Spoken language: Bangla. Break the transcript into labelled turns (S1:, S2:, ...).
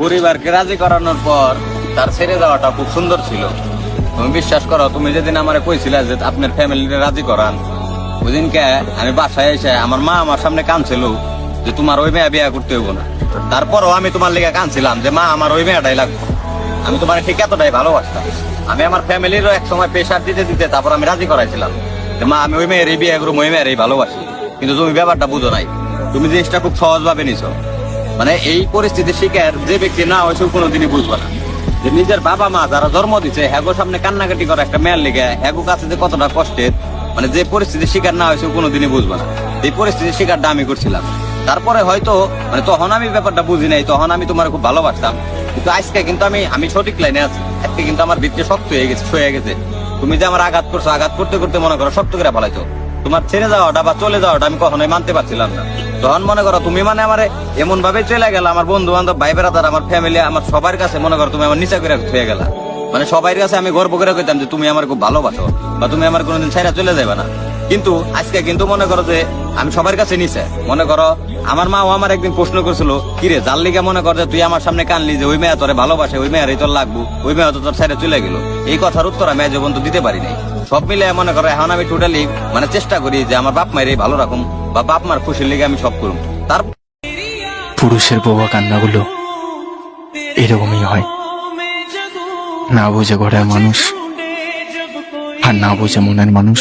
S1: পরিবারকে রাজি করানোর পর তার ছেড়ে যাওয়াটা খুব সুন্দর ছিল। তুমি বিশ্বাস করো, তুমি যেদিন আমারে কইছিলে যে আপনার ফ্যামিলিতে রাজি করান ওই দিনকে আমি বাসায় এসে আমার মা আমার সামনে কানছিল যে তোমার ওই মেয়ে বিয়ে করতে হইব না। তারপরও আমি তোমার লেগে কানছিলাম যে মা, আমার ওই মেয়েটাই লাগবে। আমি তোমার ঠিক এতটাই ভালোবাসতাম। আমি আমার ফ্যামিলিরও এক সময় প্রেশার দিতে দিতে তারপর আমি রাজি করাইছিলাম যে মা, আমি ওই মেয়ের এই বিয়ে করব ওই মেয়ের এই ভালোবাসি। কিন্তু তুমি ব্যাপারটা বুঝো নাই। তুমি জিনিসটা খুব সহজভাবে নিছো। মানে এই পরিস্থিতির শিকার যে ব্যক্তি না হয়েছে কোনোদিনই বুঝবে না। যে নিজের বাবা মা যারা জন্ম দিচ্ছে হ্যাগো সামনে কান্নাকাটি করে একটা মেয়ের লেগে, হ্যাগো কাছে যে কতটা কষ্টের মানে যে পরিস্থিতির শিকার না হয়েছে কোনোদিনই বুঝবে না। এই পরিস্থিতির শিকারটা আমি করছিলাম। তারপরে হয়তো মানে তখন আমি ব্যাপারটা বুঝি নাই, তখন আমি তোমার খুব ভালোবাসতাম। কিন্তু আজকে কিন্তু আমি আমি সঠিক লাইনে আছি। আজকে কিন্তু আমার ভিত্তি শক্ত হয়ে গেছে সয়ে গেছে। তুমি যে আমার আঘাত করছ, আঘাত করতে করতে মনে করো শক্ত করে ফেলাইছো। তোমার ছেড়ে যাওয়াটা বা চলে যাওয়াটা আমি কখনোই মানতে পারছিলাম না। তখন মনে করো, তুমি মানে আমার এমন ভাবে চলে গেল, আমার বন্ধু বান্ধব ভাই বেড়াদার, আমার ফ্যামিলি আমার সবার কাছে মনে করো তুমি আমার নিচা করে হয়ে গেলা। মানে সবার কাছে আমি গর্ব করে কইতাম যে তুমি আমার খুব ভালোবাসো বা তুমি আমার কোনোদিন ছাইরা চলে যাবে না। কিন্তু আজকে কিন্তু মনে করো যে আমি সবার কাছে নিচে। মনে করো, আমার মাও আমার একদিন প্রশ্ন করছিল, কিরে জাল লিগে মনে কর যে তুই আমার সামনে কানলি যে ওই মেয়ে তোরে ভালোবাসে, ওই মেয়েরই তোর লাগবো, ওই মেয়ে তো তোর সাইডে চলে গেল। এই কথার উত্তর আমি আজ পর্যন্ত দিতে পারি নাই সব মিলে মনে করো, এখন আমি টোটালি মানে চেষ্টা করি যে আমার বাপ মায়ের ভালো রাখুম বা বাপ মার খুশির লেগে আমি সব করুম। তার
S2: পুরুষের বোবা কান্নাগুলো এরকমই হয়। না বোঝে ঘরের মানুষ আর না বোঝে মনের মানুষ।